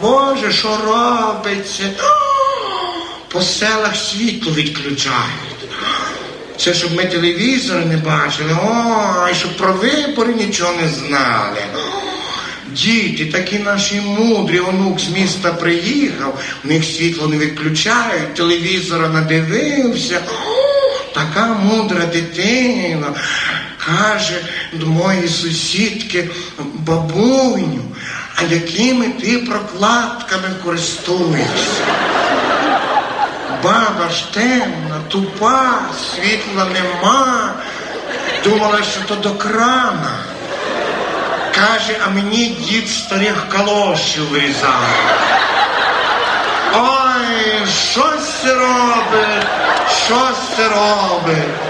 Боже, що робиться? По селах світло відключають. Це щоб ми телевізор не бачили, ой, щоб про вибори нічого не знали. Діти, такі наші мудрі, онук з міста приїхав, у них світло не відключають, телевізора надивився. Така мудра дитина. Каже до моєї сусідки, бабуню, а якими ти прокладками користуєшся? Баба ж темна, тупа, світла нема. Думала, що то до крана. Каже, а мені дід старих калошів вирізав. Ой, щось це робить, щось це робить.